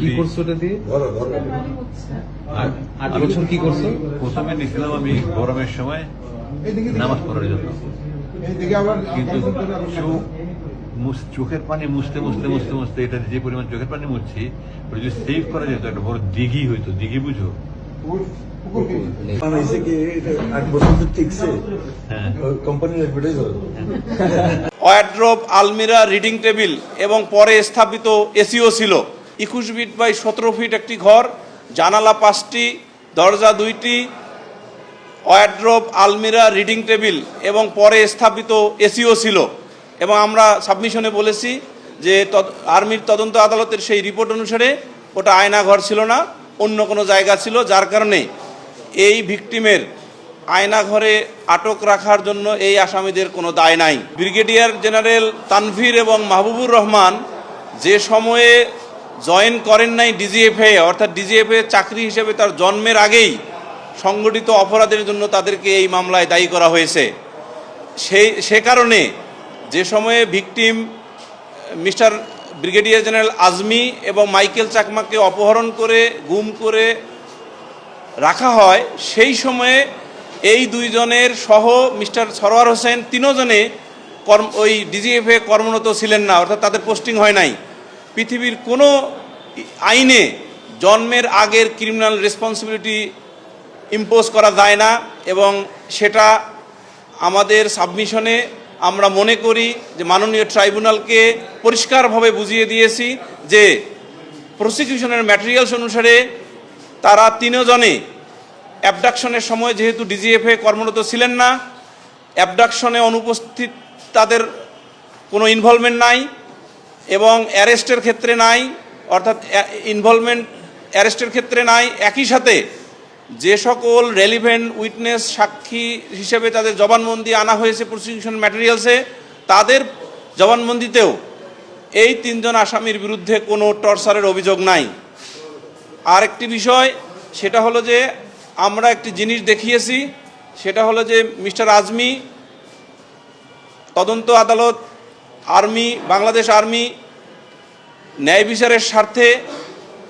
কি যদি করছ ওটা দিয়ে? আট বছর কি করছ? প্রথমে নিয়েছিলাম আমি গরমের সময় নামাজ পড়ার জন্য। কিন্তু চোখ চোখের পানি মুছতে মুছতে মুছতে মুছতে এটা যে পরিমাণ চোখের পানি মুছছি ওটা যদি সেভ করা যেত একটা বড় দিঘি হইতো দিঘি বুঝো? এটা হ্যাঁ। ওয়ার্ড্রোব আলমিরা রিডিং টেবিল এবং পরে স্থাপিত এসিও ছিল। একুশ ফিট বাই সতেরো ফিট একটি ঘর, জানালা পাঁচটি, দরজা দুইটি ওয়ার্ড্রোব আলমিরা রিডিং টেবিল এবং পরে স্থাপিত এসিও ছিল। এবং আমরা সাবমিশনে বলেছি যে আর্মির তদন্ত আদালতের সেই রিপোর্ট অনুসারে ওটা আয়না ঘর ছিল না, অন্য কোনো জায়গা ছিল, যার কারণে এই ভিকটিমের আয়না ঘরে আটক রাখার জন্য এই আসামিদের কোনো দায় নাই। ব্রিগেডিয়ার জেনারেল তানভীর এবং মাহবুবুর রহমান যে সময়ে জয়েন করেন নাই ডিজিএফএ, অর্থাৎ ডিজিএফএ চাকরি হিসেবে তার জন্মের আগেই সংগঠিত অপরাধের জন্য তাদেরকে এই মামলায় দায়ী করা হয়েছে। সেই সে কারণে যে সময়ে victim mister brigadier general Azmi এবং মাইকেল চাকমাকে অপহরণ করে, গুম করে রাখা হয়, সেই সময়ে এই দুইজনের সহ মিস্টার সরোয়ার হোসেন তিনজনে কর্ম, ওই ডিজিএফএ কর্মরত ছিলেন না, অর্থাৎ তাদের পোস্টিং হয় নাই। পৃথিবীর কোনো আইনে জন্মের আগের ক্রিমিনাল রেসপন্সিবিলিটি ইম্পোজ করা যায় না এবং সেটা আমাদের সাবমিশনে আমরা মনে করি যে মাননীয় ট্রাইব্যুনালকে পরিষ্কারভাবে বুঝিয়ে দিয়েছি যে প্রসিকিউশনের ম্যাটেরিয়ালস অনুসারে তারা তিনজনে অ্যাবডাকশনের সময় যেহেতু ডিজিএফএ কর্মরত ছিলেন না অ্যাবডাকশনে অনুপস্থিত তাদের কোনো ইনভলভমেন্ট নাই। এবং অ্যারেস্টের ক্ষেত্রে নাই, অর্থাৎ ইনভলভমেন্ট অ্যারেস্টের ক্ষেত্রে নাই। একই সাথে যে সকল রেলিভেন্ট উইটনেস সাক্ষী হিসেবে তাদের জবানবন্দি আনা হয়েছে প্রসিকিউশন ম্যাটেরিয়ালসে তাদের জবানবন্দিতেও এই তিনজন আসামির বিরুদ্ধে কোনো টর্চারের অভিযোগ নাই। আর একটি বিষয়, সেটা হলো যে আমরা একটি জিনিস দেখিয়েছি, সেটা হলো যে মিস্টার আজমি, তদন্ত আদালত, আর্মি, বাংলাদেশ আর্মি ন্যায় বিচারের স্বার্থে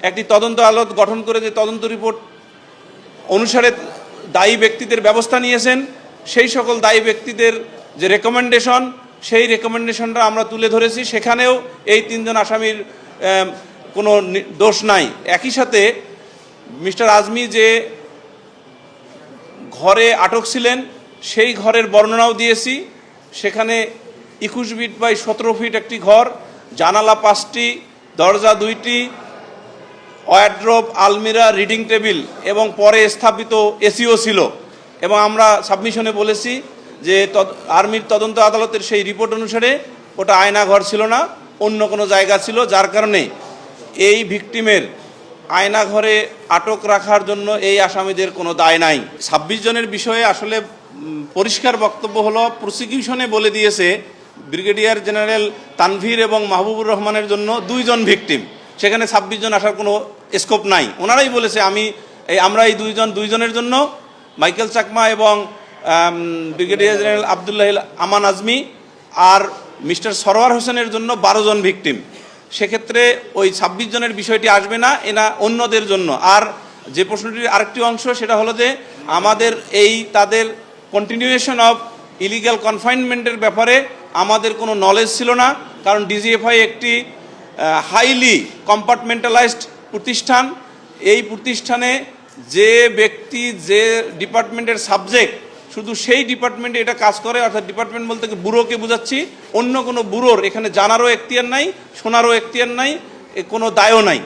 একটি তদন্ত আদালত গঠন করে যে তদন্ত রিপোর্ট অনুসারে দায়ী ব্যক্তিদের ব্যবস্থা নিয়েছেন, সেই সকল দায়ী ব্যক্তিদের যে রেকমেন্ডেশন সেই রেকমেন্ডেশনটা আমরা তুলে ধরেছি। সেখানেও এই তিনজন আসামির কোনো দোষ নাই। একই সাথে মিস্টার আজমি যে ঘরে আটক ছিলেন, সেই ঘরের বর্ণনাও দিয়েছি। সেখানে একুশ ফিট বাই সতেরো ফিট একটি ঘর, জানালা পাঁচটি দরজা দুইটি ওয়ার্ড্রোব আলমিরা রিডিং টেবিল এবং পরে স্থাপিত এসিও ছিল। এবং আমরা সাবমিশনে বলেছি যে আর্মির তদন্ত আদালতের সেই রিপোর্ট অনুসারে ওটা আয়না ঘর ছিল না, অন্য কোনো জায়গা ছিল, যার কারণে এই ভিকটিমের আয়না ঘরে আটক রাখার জন্য এই আসামিদের কোনো দায় নাই। ছাব্বিশ জনের বিষয়ে আসলে পরিষ্কার বক্তব্য হলো প্রসিকিউশনে বলে দিয়েছে ব্রিগেডিয়ার জেনারেল তানভীর এবং মাহবুবুর রহমানের জন্য দুইজন ভিকটিম। সেখানে ছাব্বিশ জন আসার কোনো স্কোপ নাই। ওনারাই বলেছে, আমি এই, আমরা এই দুইজন, দুইজনের জন্য মাইকেল চাকমা এবং ব্রিগেডিয়ার জেনারেল আবদুল্লাহ আমান আজমি আর মিস্টার সরোয়ার হোসেনের জন্য বারো জন ভিকটিম। সেক্ষেত্রে ওই ছাব্বিশ জনের বিষয়টি আসবে না এনা অন্যদের জন্য। আর যে প্রশ্নটির আরেকটি অংশ, সেটা হলো যে আমাদের এই তাদের কন্টিনিউয়েশন অফ ইলিগাল কনফাইনমেন্টের ব্যাপারে আমাদের কোনো নলেজ ছিল না কারণ ডিজিএফআই একটি হাইলি কম্পার্টমেন্টালাইজড প্রতিষ্ঠান। এই প্রতিষ্ঠানে যে ব্যক্তি যে ডিপার্টমেন্টের সাবজেক্ট শুধু সেই ডিপার্টমেন্টে এটা কাজ করে অর্থাৎ ডিপার্টমেন্ট বলতে ব্যুরোকে বোঝাচ্ছি অন্য কোনো ব্যুরোর এখানে জানারও এখতিয়ার নাই শোনারও এখতিয়ার নাই কোনো দায়ও নাই।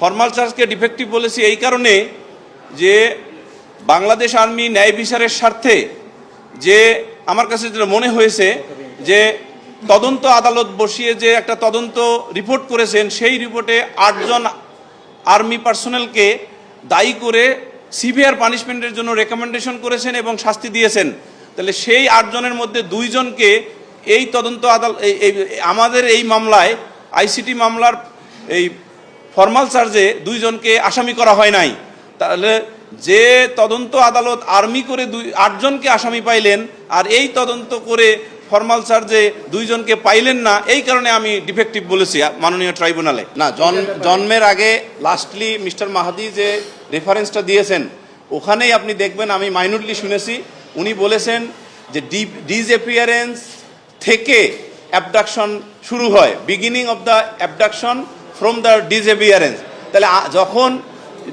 ফর্মাল চার্জকে ডিফেক্টিভ বলেছি এই কারণে যে বাংলাদেশ আর্মি ন্যায় বিচারের স্বার্থে যে আমার কাছে যেটা মনে হয়েছে যে তদন্ত আদালত বসিয়ে যে একটা তদন্ত রিপোর্ট করেছেন, সেই রিপোর্টে আটজন আর্মি পার্সোনেলকে দায়ী করে সিভিয়ার পানিশমেন্টের জন্য রেকমেন্ডেশন করেছেন এবং শাস্তি দিয়েছেন। তাহলে সেই আটজনের মধ্যে দুইজনকে এই তদন্ত আদালত আমাদের এই মামলায়, আইসিটি মামলার এই ফর্মাল চার্জে দুইজনকে আসামি করা হয় নাই। তাহলে যে তদন্ত আদালত আর্মি করে দুই আটজনকে আসামি পাইলেন, আর এই তদন্ত করে ফর্মাল চার্জে দুইজনকে পাইলেন না, এই কারণে আমি ডিফেক্টিভ বলেছি মাননীয় ট্রাইব্যুনালে। না, জন- জন্মের আগে লাস্টলি মিস্টার মাহাদি যে রেফারেন্সটা দিয়েছেন, ওখানেই আপনি দেখবেন আমি মাইনুটলি শুনেছি, উনি বলেছেন যে ডি ডিজএপিয়ারেন্স থেকে অ্যাবডাকশন শুরু হয়, beginning of the abduction from the disappearance তাহলে যখন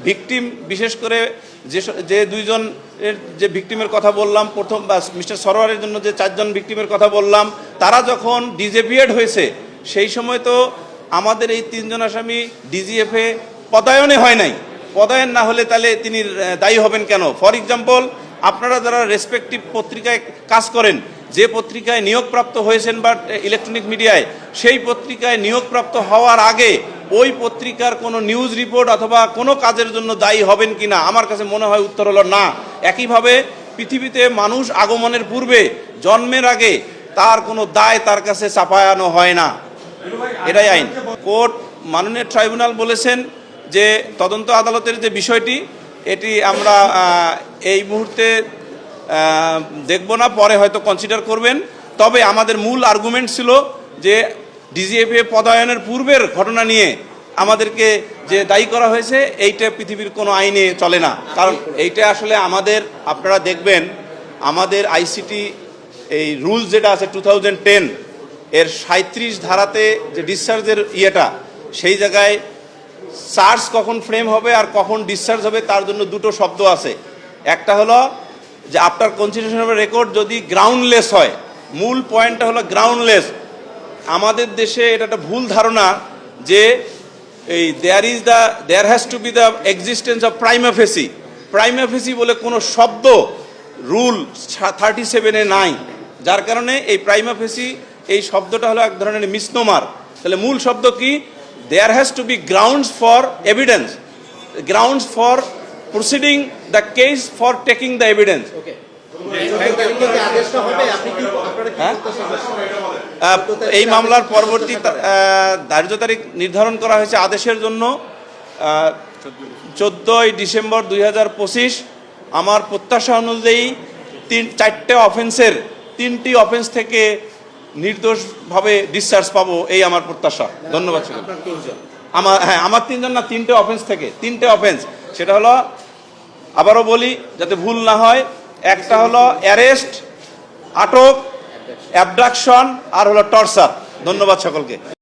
ভিকটিম বিশেষ করে যে যে দুইজন এর যে ভিকটিমের কথা বললাম, প্রথম মিস্টার সরোয়ারের জন্য যে চারজন ভিকটিমের কথা বললাম, তারা যখন ডিজেপিয়ার্ড হয়েছে, সেই সময় তো আমাদের এই তিনজন আসামি ডিজিএফে পদায়নে হয় নাই। পদায়ন না হলে তাহলে তিনি দায়ী হবেন কেন? ফর এক্সাম্পল আপনারা যারা রেসপেক্টিভ পত্রিকায় কাজ করেন, যে পত্রিকায় নিয়োগপ্রাপ্ত হয়েছেন বা ইলেকট্রনিক মিডিয়ায় সেই পত্রিকায় নিয়োগপ্রাপ্ত হওয়ার আগে ওই পত্রিকার কোনো নিউজ রিপোর্ট অথবা কোনো কাজের জন্য দায়ী হবেন কিনা আমার কাছে মনে হয় উত্তর হলো না। একইভাবে পৃথিবীতে মানুষ আগমনের পূর্বে জন্মের আগে তার কোনো দায় তার কাছে চাপায়ানো হয় না। এটাই আইন। কোর্ট, মাননীয় ট্রাইব্যুনাল বলেছেন যে তদন্ত আদালতের যে বিষয়টি, এটি আমরা এই মুহূর্তে দেখব না, পরে হয়তো কনসিডার করবেন। তবে আমাদের মূল আর্গুমেন্ট ছিল যে ডিজিএফএ পদায়নের পূর্বের ঘটনা নিয়ে আমাদেরকে যে দায়ী করা হয়েছে, এইটা পৃথিবীর কোনো আইনে চলে না। কারণ এইটা আসলে আমাদের, আপনারা দেখবেন, আমাদের আইসিটি এই রুলস যেটা আছে টু এর সাঁত্রিশ ধারাতে যে ডিসচার্জের ইয়েটা, সেই জায়গায় চার্জ কখন ফ্রেম হবে আর কখন ডিসচার্জ হবে তার জন্য দুটো শব্দ আছে। একটা হলো যে আফটার অফ রেকর্ড যদি গ্রাউন্ডলেস হয়, মূল পয়েন্টটা হলো গ্রাউন্ডলেস আমাদের দেশে এটা একটা ভুল ধারণা যে এই there is the there has to be the existence of prima facie prima facie বলে কোনো শব্দ রুল থার্টি সেভেনে নাই। যার কারণে এই প্রাইমাফেসি এই শব্দটা হলো এক ধরনের মিসনোমার তাহলে মূল শব্দ কি? There has to be grounds for evidence grounds for proceeding the case for taking the evidence ah, এই মামলার পরবর্তী ধার্য তারিখ নির্ধারণ করা হয়েছে আদেশের জন্য চোদ্দোই ডিসেম্বর দুই হাজার পঁচিশ। আমার প্রত্যাশা অনুযায়ী তিন, চারটে অফেন্সের তিনটি অফেন্স থেকে নির্দোষভাবে ডিসচার্জ পাবো, এই আমার প্রত্যাশা। ধন্যবাদ আমার হ্যাঁ আমার তিনজন না, তিনটে অফেন্স থেকে, তিনটে অফেন্স সেটা হলো, আবারও বলি, যাতে ভুল না হয় একটা হলো অ্যারেস্ট আটক অ্যাবডাকশন আর হলো টর্চার। ধন্যবাদ সকলকে।